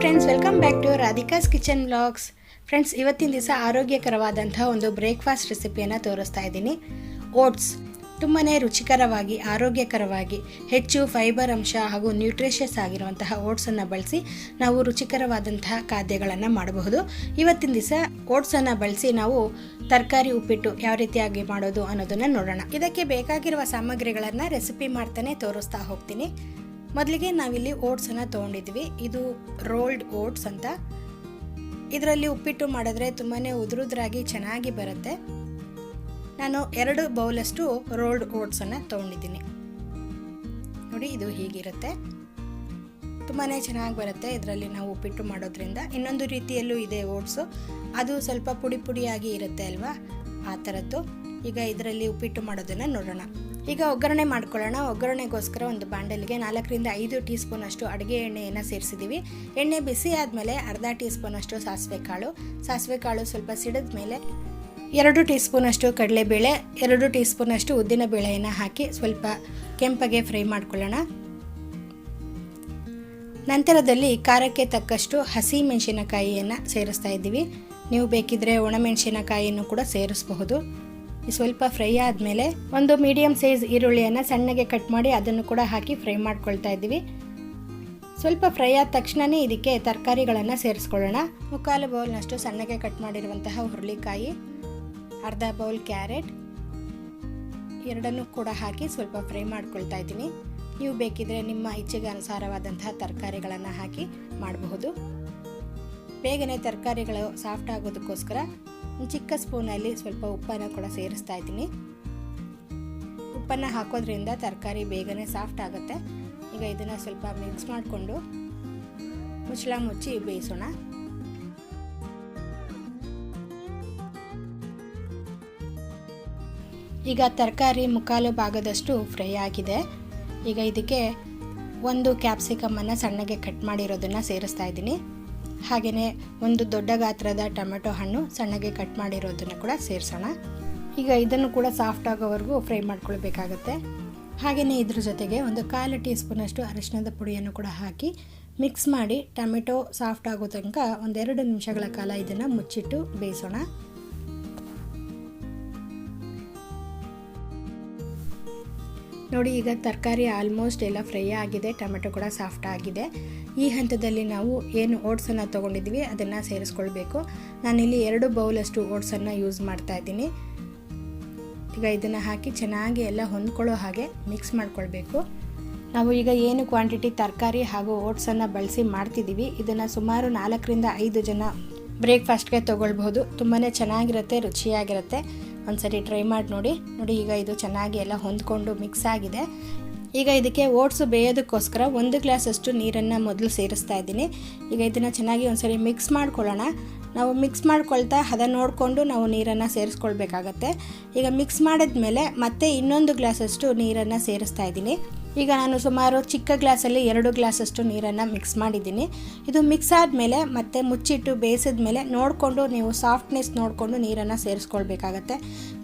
Friends welcome back to Radhika's kitchen blogs friends ಇವತ್ತಿನ ದಿವಸ ಆರೋಗ್ಯಕರವಾದಂತಹ ಒಂದು ಬ್ರೇಕ್ಫಾಸ್ಟ್ ರೆಸಿಪಿಯನ್ನು ತೋರಿಸ್ತಾ ಇದ್ದೀನಿ. ಓಟ್ಸ್ ತುಂಬಾ ರುಚಿಕರವಾಗಿ, ಆರೋಗ್ಯಕರವಾಗಿ, ಹೆಚ್ಚು ಫೈಬರ್ ಅಂಶ ಹಾಗೂ ನ್ಯೂಟ್ರಿಷಿಯಸ್ ಆಗಿರುವಂತಹ ಓಟ್ಸನ್ನು ಬಳಸಿ ನಾವು ರುಚಿಕರವಾದಂತಹ ಖಾದ್ಯಗಳನ್ನು ಮಾಡಬಹುದು. ಇವತ್ತಿನ ದಿವಸ ಓಟ್ಸನ್ನು ಬಳಸಿ ನಾವು ತರಕಾರಿ ಉಪ್ಪಿಟ್ಟು ಯಾವ ರೀತಿಯಾಗಿ ಮಾಡೋದು ಅನ್ನೋದನ್ನು ನೋಡೋಣ. ಇದಕ್ಕೆ ಬೇಕಾಗಿರುವ ಸಾಮಗ್ರಿಗಳನ್ನು ರೆಸಿಪಿ ಮಾಡ್ತಾನೆ ತೋರಿಸ್ತಾ ಹೋಗ್ತೀನಿ. ಮೊದಲಿಗೆ ನಾವಿಲ್ಲಿ ಓಟ್ಸನ್ನು ತೊಗೊಂಡಿದ್ವಿ. ಇದು ರೋಲ್ಡ್ ಓಟ್ಸ್ ಅಂತ. ಇದರಲ್ಲಿ ಉಪ್ಪಿಟ್ಟು ಮಾಡಿದ್ರೆ ತುಂಬಾ ಉದುರುದ್ರಾಗಿ ಚೆನ್ನಾಗಿ ಬರುತ್ತೆ. ನಾನು ಎರಡು ಬೌಲಷ್ಟು ರೋಲ್ಡ್ ಓಟ್ಸನ್ನು ತೊಗೊಂಡಿದ್ದೀನಿ. ನೋಡಿ, ಇದು ಹೀಗಿರುತ್ತೆ. ತುಂಬಾ ಚೆನ್ನಾಗಿ ಬರುತ್ತೆ ಇದರಲ್ಲಿ ನಾವು ಉಪ್ಪಿಟ್ಟು ಮಾಡೋದ್ರಿಂದ. ಇನ್ನೊಂದು ರೀತಿಯಲ್ಲೂ ಇದೆ ಓಟ್ಸು. ಅದು ಸ್ವಲ್ಪ ಪುಡಿ ಪುಡಿಯಾಗಿ ಇರುತ್ತೆ ಅಲ್ವಾ? ಆ ಥರದ್ದು ಈಗ ಇದರಲ್ಲಿ ಉಪ್ಪಿಟ್ಟು ಮಾಡೋದನ್ನು ನೋಡೋಣ. ಈಗ ಒಗ್ಗರಣೆ ಮಾಡ್ಕೊಳ್ಳೋಣ. ಒಗ್ಗರಣೆಗೋಸ್ಕರ ಒಂದು ಬಾಂಡಲಿಗೆ ನಾಲ್ಕರಿಂದ ಐದು ಟೀ ಸ್ಪೂನಷ್ಟು ಅಡುಗೆ ಎಣ್ಣೆಯನ್ನು ಸೇರಿಸಿದ್ದೀವಿ ಎಣ್ಣೆ ಬಿಸಿ ಆದಮೇಲೆ ಅರ್ಧ ಟೀ ಸ್ಪೂನಷ್ಟು ಸಾಸಿವೆ ಕಾಳು ಸಾಸಿವೆ ಕಾಳು ಸ್ವಲ್ಪ ಸಿಡಿದ ಮೇಲೆ ಎರಡು ಟೀ ಸ್ಪೂನಷ್ಟು ಕಡಲೆಬೇಳೆ, ಎರಡು ಟೀ ಸ್ಪೂನಷ್ಟು ಉದ್ದಿನ ಬೇಳೆಯನ್ನು ಹಾಕಿ ಸ್ವಲ್ಪ ಕೆಂಪಗೆ ಫ್ರೈ ಮಾಡ್ಕೊಳ್ಳೋಣ. ನಂತರದಲ್ಲಿ ಖಾರಕ್ಕೆ ತಕ್ಕಷ್ಟು ಹಸಿ ಮೆಣಸಿನಕಾಯಿಯನ್ನು ಸೇರಿಸ್ತಾ ಇದ್ದೀವಿ. ನೀವು ಬೇಕಿದ್ದರೆ ಒಣಮೆಣಸಿನಕಾಯಿಯನ್ನು ಕೂಡ ಸೇರಿಸಬಹುದು. ಸ್ವಲ್ಪ ಫ್ರೈ ಆದಮೇಲೆ ಒಂದು ಮೀಡಿಯಂ ಸೈಜ್ ಈರುಳ್ಳಿಯನ್ನು ಸಣ್ಣಗೆ ಕಟ್ ಮಾಡಿ ಅದನ್ನು ಕೂಡ ಹಾಕಿ ಫ್ರೈ ಮಾಡ್ಕೊಳ್ತಾ ಇದ್ದೀವಿ. ಸ್ವಲ್ಪ ಫ್ರೈ ಆದ ತಕ್ಷಣವೇ ಇದಕ್ಕೆ ತರಕಾರಿಗಳನ್ನು ಸೇರಿಸ್ಕೊಳ್ಳೋಣ. ಮುಕ್ಕಾಲು ಬೌಲ್ನಷ್ಟು ಸಣ್ಣಗೆ ಕಟ್ ಮಾಡಿರುವಂತಹ ಹುರುಳಿಕಾಯಿ, ಅರ್ಧ ಬೌಲ್ ಕ್ಯಾರೆಟ್, ಎರಡನ್ನೂ ಕೂಡ ಹಾಕಿ ಸ್ವಲ್ಪ ಫ್ರೈ ಮಾಡ್ಕೊಳ್ತಾ ಇದ್ದೀನಿ. ನೀವು ಬೇಕಿದ್ರೆ ನಿಮ್ಮ ಇಚ್ಛೆಗೆ ಅನುಸಾರವಾದಂತಹ ತರಕಾರಿಗಳನ್ನು ಹಾಕಿ ಮಾಡಬಹುದು. ಬೇಗನೆ ತರಕಾರಿಗಳು ಸಾಫ್ಟ್ ಆಗೋದಕ್ಕೋಸ್ಕರ ಚಿಕ್ಕ ಸ್ಪೂನಲ್ಲಿ ಸ್ವಲ್ಪ ಉಪ್ಪನ್ನು ಕೂಡ ಸೇರಿಸ್ತಾ ಇದ್ದೀನಿ. ಉಪ್ಪನ್ನು ಹಾಕೋದ್ರಿಂದ ತರಕಾರಿ ಬೇಗನೆ ಸಾಫ್ಟ್ ಆಗುತ್ತೆ. ಈಗ ಇದನ್ನು ಸ್ವಲ್ಪ ಮಿಕ್ಸ್ ಮಾಡಿಕೊಂಡು ಮುಚ್ಚಳ ಮುಚ್ಚಿ ಬೇಯಿಸೋಣ. ಈಗ ತರಕಾರಿ ಮುಕ್ಕಾಲು ಭಾಗದಷ್ಟು ಫ್ರೈ ಆಗಿದೆ. ಈಗ ಇದಕ್ಕೆ ಒಂದು ಕ್ಯಾಪ್ಸಿಕಮನ್ನು ಸಣ್ಣಗೆ ಕಟ್ ಮಾಡಿರೋದನ್ನು ಸೇರಿಸ್ತಾ ಇದ್ದೀನಿ. ಹಾಗೆಯೇ ಒಂದು ದೊಡ್ಡ ಗಾತ್ರದ ಟೊಮೆಟೊ ಹಣ್ಣು ಸಣ್ಣಗೆ ಕಟ್ ಮಾಡಿರೋದನ್ನು ಕೂಡ ಸೇರಿಸೋಣ. ಈಗ ಇದನ್ನು ಕೂಡ ಸಾಫ್ಟ್ ಆಗೋವರೆಗೂ ಫ್ರೈ ಮಾಡ್ಕೊಳ್ಬೇಕಾಗತ್ತೆ. ಹಾಗೆಯೇ ಇದ್ರ ಜೊತೆಗೆ ಒಂದು ಕಾಲು ಟೀ ಸ್ಪೂನಷ್ಟು ಅರಿಶಿಣದ ಪುಡಿಯನ್ನು ಕೂಡ ಹಾಕಿ ಮಿಕ್ಸ್ ಮಾಡಿ ಟೊಮೆಟೊ ಸಾಫ್ಟ್ ಆಗೋ ತನಕ ಒಂದೆರಡು ನಿಮಿಷಗಳ ಕಾಲ ಇದನ್ನು ಮುಚ್ಚಿಟ್ಟು ಬೇಯಿಸೋಣ. ನೋಡಿ, ಈಗ ತರಕಾರಿ ಆಲ್ಮೋಸ್ಟ್ ಎಲ್ಲ ಫ್ರೈ ಆಗಿದೆ, ಟೊಮೆಟೊ ಕೂಡ ಸಾಫ್ಟ್ ಆಗಿದೆ. ಈ ಹಂತದಲ್ಲಿ ನಾವು ಏನು ಓಟ್ಸನ್ನು ತೊಗೊಂಡಿದ್ದೀವಿ, ಅದನ್ನು ಸೇರಿಸ್ಕೊಳ್ಬೇಕು. ನಾನಿಲ್ಲಿ ಎರಡು ಬೌಲಷ್ಟು ಓಟ್ಸನ್ನು ಯೂಸ್ ಮಾಡ್ತಾ ಇದ್ದೀನಿ. ಈಗ ಇದನ್ನು ಹಾಕಿ ಚೆನ್ನಾಗಿ ಎಲ್ಲ ಹೊಂದ್ಕೊಳ್ಳೋ ಹಾಗೆ ಮಿಕ್ಸ್ ಮಾಡ್ಕೊಳ್ಬೇಕು. ನಾವು ಈಗ ಏನು ಕ್ವಾಂಟಿಟಿ ತರಕಾರಿ ಹಾಗೂ ಓಟ್ಸನ್ನು ಬಳಸಿ ಮಾಡ್ತಿದ್ದೀವಿ, ಇದನ್ನು ಸುಮಾರು ನಾಲ್ಕರಿಂದ ಐದು ಜನ ಬ್ರೇಕ್ಫಾಸ್ಟ್ಗೆ ತೊಗೊಳ್ಬಹುದು. ತುಂಬಾ ಚೆನ್ನಾಗಿರುತ್ತೆ, ರುಚಿಯಾಗಿರುತ್ತೆ. ಒಂದ್ಸರಿ ಟ್ರೈ ಮಾಡಿ ನೋಡಿ. ನೋಡಿ, ಈಗ ಇದು ಚೆನ್ನಾಗಿ ಎಲ್ಲ ಹೊಂದ್ಕೊಂಡು ಮಿಕ್ಸ್ ಆಗಿದೆ. ಈಗ ಇದಕ್ಕೆ ಓಟ್ಸು ಬೇಯೋದಕ್ಕೋಸ್ಕರ ಒಂದು ಗ್ಲಾಸಷ್ಟು ನೀರನ್ನು ಮೊದಲು ಸೇರಿಸ್ತಾ ಇದ್ದೀನಿ. ಈಗ ಇದನ್ನು ಚೆನ್ನಾಗಿ ಒಂದ್ಸರಿ ಮಿಕ್ಸ್ ಮಾಡ್ಕೊಳ್ಳೋಣ. ನಾವು ಮಿಕ್ಸ್ ಮಾಡ್ಕೊಳ್ತಾ ಹದ ನೋಡಿಕೊಂಡು ನಾವು ನೀರನ್ನು ಸೇರಿಸ್ಕೊಳ್ಬೇಕಾಗತ್ತೆ. ಈಗ ಮಿಕ್ಸ್ ಮಾಡಿದ್ಮೇಲೆ ಮತ್ತೆ ಇನ್ನೊಂದು ಗ್ಲಾಸಷ್ಟು ನೀರನ್ನು ಸೇರಿಸ್ತಾ ಇದ್ದೀನಿ. ಈಗ ನಾನು ಸುಮಾರು ಚಿಕ್ಕ ಗ್ಲಾಸಲ್ಲಿ ಎರಡು ಗ್ಲಾಸಷ್ಟು ನೀರನ್ನು ಮಿಕ್ಸ್ ಮಾಡಿದ್ದೀನಿ. ಇದು ಮಿಕ್ಸ್ ಆದಮೇಲೆ ಮತ್ತೆ ಮುಚ್ಚಿಟ್ಟು ಬೇಯಿಸಿದ ಮೇಲೆ ನೋಡಿಕೊಂಡು ನೀವು ಸಾಫ್ಟ್ನೆಸ್ ನೋಡಿಕೊಂಡು ನೀರನ್ನು ಸೇರಿಸ್ಕೊಳ್ಬೇಕಾಗತ್ತೆ.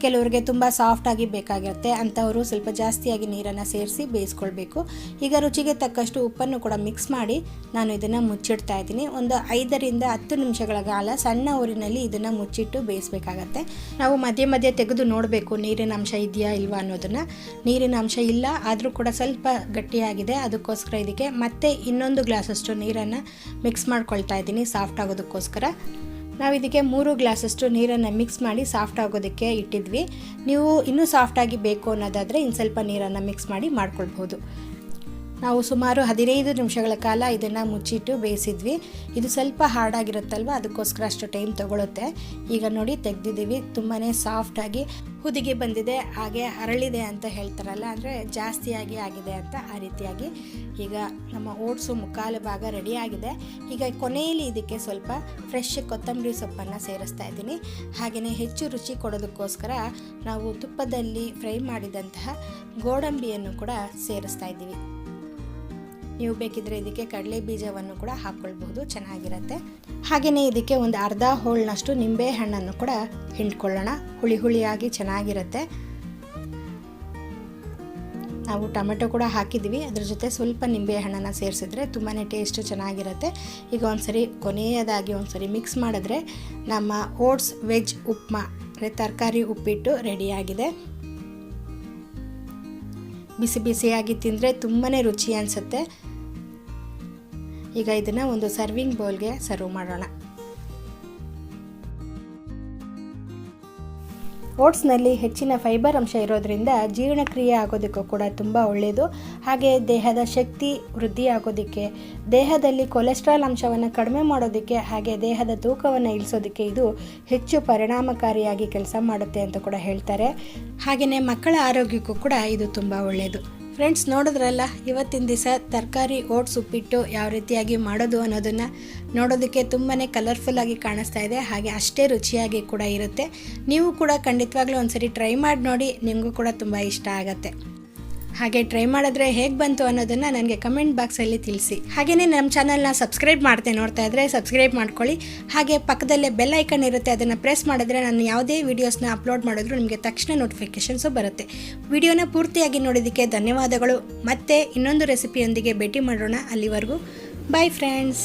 ಕೆಲವರಿಗೆ ತುಂಬ ಸಾಫ್ಟಾಗಿ ಬೇಕಾಗಿರುತ್ತೆ ಅಂಥವರು ಸ್ವಲ್ಪ ಜಾಸ್ತಿಯಾಗಿ ನೀರನ್ನು ಸೇರಿಸಿ ಬೇಯಿಸ್ಕೊಳ್ಬೇಕು. ಈಗ ರುಚಿಗೆ ತಕ್ಕಷ್ಟು ಉಪ್ಪನ್ನು ಕೂಡ ಮಿಕ್ಸ್ ಮಾಡಿ ನಾನು ಇದನ್ನು ಮುಚ್ಚಿಡ್ತಾ ಇದ್ದೀನಿ. ಒಂದು ಐದರಿಂದ ಹತ್ತು ನಿಮಿಷಗಳ ಕಾಲ ಸಣ್ಣ ಊರಿನಲ್ಲಿ ಇದನ್ನು ಮುಚ್ಚಿಟ್ಟು ಬೇಯಿಸಬೇಕಾಗತ್ತೆ. ನಾವು ಮಧ್ಯ ಮಧ್ಯೆ ತೆಗೆದು ನೋಡಬೇಕು ನೀರಿನ ಅಂಶ ಇದೆಯಾ ಇಲ್ವಾ ಅನ್ನೋದನ್ನು. ನೀರಿನ ಅಂಶ ಇಲ್ಲ, ಆದರೂ ಕೂಡ ಸ್ವಲ್ಪ ಗಟ್ಟಿಯಾಗಿದೆ, ಅದಕ್ಕೋಸ್ಕರ ಇದಕ್ಕೆ ಮತ್ತೆ ಇನ್ನೊಂದು ಗ್ಲಾಸಷ್ಟು ನೀರನ್ನು ಮಿಕ್ಸ್ ಮಾಡ್ಕೊಳ್ತಾ ಇದ್ದೀನಿ ಸಾಫ್ಟ್ ಆಗೋದಕ್ಕೋಸ್ಕರ. ನಾವು ಇದಕ್ಕೆ ಮೂರು ಗ್ಲಾಸಷ್ಟು ನೀರನ್ನು ಮಿಕ್ಸ್ ಮಾಡಿ ಸಾಫ್ಟ್ ಆಗೋದಕ್ಕೆ ಇಟ್ಟಿದ್ವಿ. ನೀವು ಇನ್ನೂ ಸಾಫ್ಟಾಗಿ ಬೇಕು ಅನ್ನೋದಾದರೆ ಇನ್ನು ಸ್ವಲ್ಪ ನೀರನ್ನು ಮಿಕ್ಸ್ ಮಾಡಿ ಮಾಡ್ಕೊಳ್ಬೋದು. ನಾವು ಸುಮಾರು ಹದಿನೈದು ನಿಮಿಷಗಳ ಕಾಲ ಇದನ್ನು ಮುಚ್ಚಿಟ್ಟು ಬೇಯಿಸಿದ್ವಿ. ಇದು ಸ್ವಲ್ಪ ಹಾರ್ಡಾಗಿರುತ್ತಲ್ವ? ಅದಕ್ಕೋಸ್ಕರ ಅಷ್ಟು ಟೈಮ್ ತೊಗೊಳುತ್ತೆ. ಈಗ ನೋಡಿ, ತೆಗೆದಿದ್ದೀವಿ. ತುಂಬಾ ಸಾಫ್ಟಾಗಿ ಹುದಿಗೆ ಬಂದಿದೆ. ಹಾಗೆ ಅರಳಿದೆ ಅಂತ ಹೇಳ್ತಾರಲ್ಲ, ಅಂದರೆ ಜಾಸ್ತಿಯಾಗಿ ಆಗಿದೆ ಅಂತ ಆ ರೀತಿಯಾಗಿ. ಈಗ ನಮ್ಮ ಓಟ್ಸು ಮುಕ್ಕಾಲು ಭಾಗ ರೆಡಿಯಾಗಿದೆ ಈಗ ಕೊನೆಯಲ್ಲಿ ಇದಕ್ಕೆ ಸ್ವಲ್ಪ ಫ್ರೆಶ್ ಕೊತ್ತಂಬರಿ ಸೊಪ್ಪನ್ನು ಸೇರಿಸ್ತಾ ಇದ್ದೀನಿ. ಹಾಗೆಯೇ ಹೆಚ್ಚು ರುಚಿ ಕೊಡೋದಕ್ಕೋಸ್ಕರ ನಾವು ತುಪ್ಪದಲ್ಲಿ ಫ್ರೈ ಮಾಡಿದಂತಹ ಗೋಡಂಬಿಯನ್ನು ಕೂಡ ಸೇರಿಸ್ತಾ ಇದ್ದೀವಿ. ನೀವು ಬೇಕಿದ್ರೆ ಇದಕ್ಕೆ ಕಡಲೆ ಬೀಜವನ್ನು ಕೂಡ ಹಾಕ್ಕೊಳ್ಬಹುದು ಚೆನ್ನಾಗಿರುತ್ತೆ. ಹಾಗೆಯೇ ಇದಕ್ಕೆ ಒಂದು ಅರ್ಧ ಹೋಳ್ನಷ್ಟು ನಿಂಬೆ ಹಣ್ಣನ್ನು ಕೂಡ ಹಿಂಡ್ಕೊಳ್ಳೋಣ. ಹುಳಿ ಹುಳಿಯಾಗಿ ಚೆನ್ನಾಗಿರುತ್ತೆ. ನಾವು ಟೊಮೆಟೊ ಕೂಡ ಹಾಕಿದ್ವಿ ಅದ್ರ ಜೊತೆ ಸ್ವಲ್ಪ ನಿಂಬೆ ಹಣ್ಣನ್ನು ಸೇರಿಸಿದ್ರೆ ತುಂಬಾ ಟೇಸ್ಟು ಚೆನ್ನಾಗಿರುತ್ತೆ. ಈಗ ಒಂದ್ಸರಿ ಕೊನೆಯದಾಗಿ ಒಂದ್ಸರಿ ಮಿಕ್ಸ್ ಮಾಡಿದ್ರೆ ನಮ್ಮ ಓಟ್ಸ್ ವೆಜ್ ಉಪ್ಮಾ, ಅಂದರೆ ತರಕಾರಿ ಉಪ್ಪಿಟ್ಟು ರೆಡಿಯಾಗಿದೆ. ಬಿಸಿ ಬಿಸಿಯಾಗಿ ತಿಂದರೆ ತುಂಬಾ ರುಚಿ ಅನಿಸುತ್ತೆ. ಈಗ ಇದನ್ನು ಒಂದು ಸರ್ವಿಂಗ್ ಬೌಲ್ಗೆ ಸರ್ವ್ ಮಾಡೋಣ. ಓಟ್ಸ್ನಲ್ಲಿ ಹೆಚ್ಚಿನ ಫೈಬರ್ ಅಂಶ ಇರೋದ್ರಿಂದ ಜೀರ್ಣಕ್ರಿಯೆ ಆಗೋದಕ್ಕೂ ಕೂಡ ತುಂಬ ಒಳ್ಳೆಯದು ಹಾಗೆ ದೇಹದ ಶಕ್ತಿ ವೃದ್ಧಿ ಆಗೋದಕ್ಕೆ, ದೇಹದಲ್ಲಿ ಕೊಲೆಸ್ಟ್ರಾಲ್ ಅಂಶವನ್ನು ಕಡಿಮೆ ಮಾಡೋದಕ್ಕೆ, ಹಾಗೆ ದೇಹದ ತೂಕವನ್ನು ಇಳಿಸೋದಕ್ಕೆ ಇದು ಹೆಚ್ಚು ಪರಿಣಾಮಕಾರಿಯಾಗಿ ಕೆಲಸ ಮಾಡುತ್ತೆ ಅಂತ ಕೂಡ ಹೇಳ್ತಾರೆ. ಹಾಗೆಯೇ ಮಕ್ಕಳ ಆರೋಗ್ಯಕ್ಕೂ ಕೂಡ ಇದು ತುಂಬ ಒಳ್ಳೆಯದು ಫ್ರೆಂಡ್ಸ್, ನೋಡಿದ್ರಲ್ಲ, ಇವತ್ತಿನ ದಿವಸ ತರಕಾರಿ ಓಟ್ಸ್ ಉಪ್ಪಿಟ್ಟು ಯಾವ ರೀತಿಯಾಗಿ ಮಾಡೋದು ಅನ್ನೋದನ್ನು ನೋಡೋದಕ್ಕೆ ತುಂಬಾ ಕಲರ್ಫುಲ್ಲಾಗಿ ಕಾಣಿಸ್ತಾ ಇದೆ. ಹಾಗೆ ಅಷ್ಟೇ ರುಚಿಯಾಗಿ ಕೂಡ ಇರುತ್ತೆ. ನೀವು ಕೂಡ ಖಂಡಿತವಾಗ್ಲೂ ಒಂದ್ಸರಿ ಟ್ರೈ ಮಾಡಿ ನೋಡಿ, ನಿಮಗೂ ಕೂಡ ತುಂಬ ಇಷ್ಟ ಆಗುತ್ತೆ. ಹಾಗೆ ಟ್ರೈ ಮಾಡಿದ್ರೆ ಹೇಗೆ ಬಂತು ಅನ್ನೋದನ್ನು ನನಗೆ ಕಮೆಂಟ್ ಬಾಕ್ಸಲ್ಲಿ ತಿಳಿಸಿ. ಹಾಗೆಯೇ ನಮ್ಮ ಚಾನಲ್ನ ಸಬ್ಸ್ಕ್ರೈಬ್ ಮಾಡ್ತೆ ನೋಡ್ತಾ ಇದ್ದರೆ ಸಬ್ಸ್ಕ್ರೈಬ್ ಮಾಡ್ಕೊಳ್ಳಿ. ಹಾಗೆ ಪಕ್ಕದಲ್ಲೇ ಬೆಲ್ ಐಕನ್ ಇರುತ್ತೆ, ಅದನ್ನು ಪ್ರೆಸ್ ಮಾಡಿದ್ರೆ ನಾನು ಯಾವುದೇ ವೀಡಿಯೋಸ್ನ ಅಪ್ಲೋಡ್ ಮಾಡಿದ್ರು ನಿಮಗೆ ತಕ್ಷಣ ನೋಟಿಫಿಕೇಷನ್ಸು ಬರುತ್ತೆ. ವಿಡಿಯೋನ ಪೂರ್ತಿಯಾಗಿ ನೋಡೋದಕ್ಕೆ ಧನ್ಯವಾದಗಳು. ಮತ್ತೆ ಇನ್ನೊಂದು ರೆಸಿಪಿಯೊಂದಿಗೆ ಭೇಟಿ ಮಾಡೋಣ. ಅಲ್ಲಿವರೆಗೂ ಬಾಯ್ ಫ್ರೆಂಡ್ಸ್